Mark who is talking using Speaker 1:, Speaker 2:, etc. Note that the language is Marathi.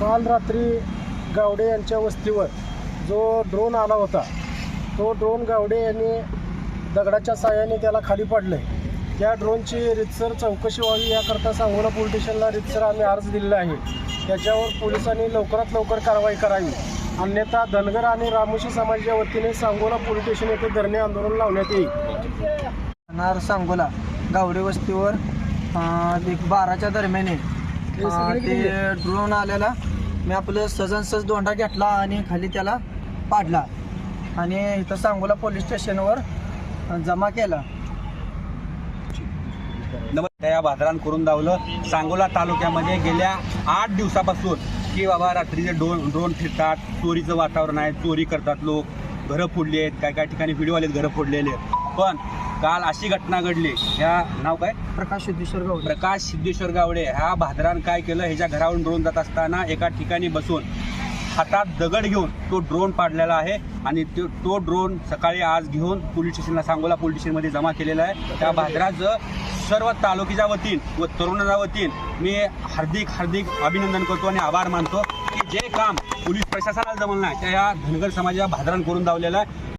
Speaker 1: काल रात्री गावडे यांच्या वस्तीवर जो ड्रोन आला होता तो ड्रोन गावडे यांनी दगडाच्या साह्याने त्याला खाली पाडलं त्या ड्रोनची रितसर चौकशी व्हावी याकरता सांगोला पोलीस स्टेशनला रितसर आम्ही अर्ज दिलेला आहे. त्याच्यावर पोलिसांनी लवकरात लवकर कारवाई करावी. अन्यथा धनगर आणि रामोशी समाजाच्या वतीने सांगोला पोलीस स्टेशन येथे धरणे आंदोलन लावण्यात येईल.
Speaker 2: सांगोला गावडे वस्तीवर एक बाराच्या दरम्याने ते ड्रोन आलेला. मी आपलं सहजन सहज दोंडा घेतला आणि खाली त्याला पाडला. आणि इथं सांगोला पोलीस स्टेशनवर जमा केला.
Speaker 3: नमस्कार या बाजारात करून दावलं सांगोला तालुक्यामध्ये गेल्या आठ दिवसापासून की बाबा रात्रीचे ड्रोन ड्रोन फिरतात. चोरीचं वातावरण आहे. चोरी करतात लोक. घरं फोडली आहेत. काय काय ठिकाणी व्हिडिओ आलेत घरं फोडलेले आहेत. पण काल अशी घटना घडली. ह्या नाव काय?
Speaker 2: प्रकाश सिद्धेश्वर गावडे.
Speaker 3: प्रकाश सिद्धेश्वर गावडे. ह्या भादरान काय केलं? ह्याच्या घरावरून ड्रोन जात असताना एका ठिकाणी बसून हातात दगड घेऊन तो ड्रोन पाडलेला आहे आणि तो तो ड्रोन सकाळी आज घेऊन पोलीस स्टेशनला सांगोला पोलीस स्टेशनमध्ये जमा केलेला आहे. त्या भादराचं सर्व तालुक्याच्या वतीन व तरुणाच्या वतीन मी हार्दिक हार्दिक अभिनंदन करतो आणि आभार मानतो की जे काम पोलीस प्रशासनाला जमलं नाही त्या या धनगर समाजाच्या भादरान करून दावलेलं आहे.